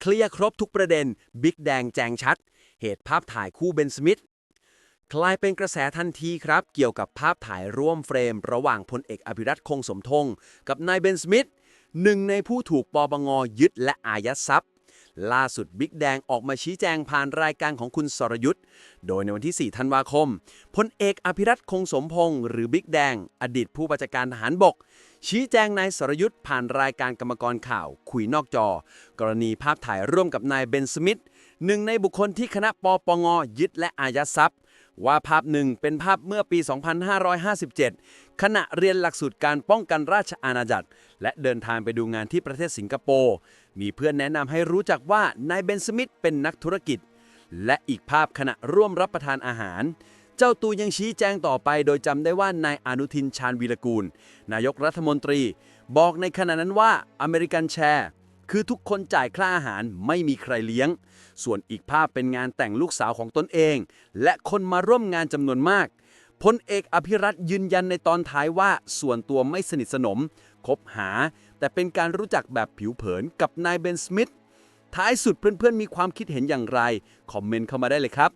เคลียร์ครบทุกประเด็น บิ๊กแดงแจงชัด เหตุภาพถ่ายคู่เบนสมิธกลายเป็นกระแสทันทีครับ เกี่ยวกับภาพถ่ายร่วมเฟรม ระหว่างพลเอกอภิรัตคงสมทงกับนายเบนสมิธหนึ่งในผู้ถูกปปงยึดและอายัดทรัพย์ ล่าสุดบิ๊กแดงออกมาชี้แจงผ่านรายการของคุณสรยุทธ์โดยในวันที่ 4 ธันวาคมพลเอกอภิรัตคงสมพงศ์หรือบิ๊กแดง อดีตผู้บัญชาการทหารบก ชี้แจงนายสรยุทธ์ผ่านรายการกรรมกรข่าว คุยนอกจอ กรณีภาพถ่ายร่วมกับนายเบนสมิธหนึ่งในบุคคลที่คณะปปงยึดและอายัดทรัพย์ ว่าภาพหนึ่งเป็นภาพเมื่อปี 2557 ขณะเรียนหลักสูตรการป้องกันราชอาณาจักร และเดินทางไปดูงานที่ประเทศสิงคโปร์ มีเพื่อนแนะนำให้รู้จักว่านายเบนสมิธเป็นนักธุรกิจ และอีกภาพขณะร่วมรับประทานอาหาร เจ้าตัวยังชี้แจงต่อไป โดยจำได้ว่านายอนุทินชาญวีรกูล นายกรัฐมนตรี บอกในขณะนั้นว่าอเมริกันแชร์ คือทุกคนจ่ายค่าอาหารไม่มีใครเลี้ยง ส่วนอีกภาพเป็นงานแต่งลูกสาวของตนเอง และคนมาร่วมงานจำนวนมากพลเอกอภิรัตยืนยันในตอนท้ายว่าส่วนตัวไม่สนิทสนม คบหา แต่เป็นการรู้จักแบบผิวเผินกับนายเบนสมิธท้ายสุดเพื่อนๆมีความคิดเห็นอย่างไร คอมเมนต์เข้ามาได้เลยครับ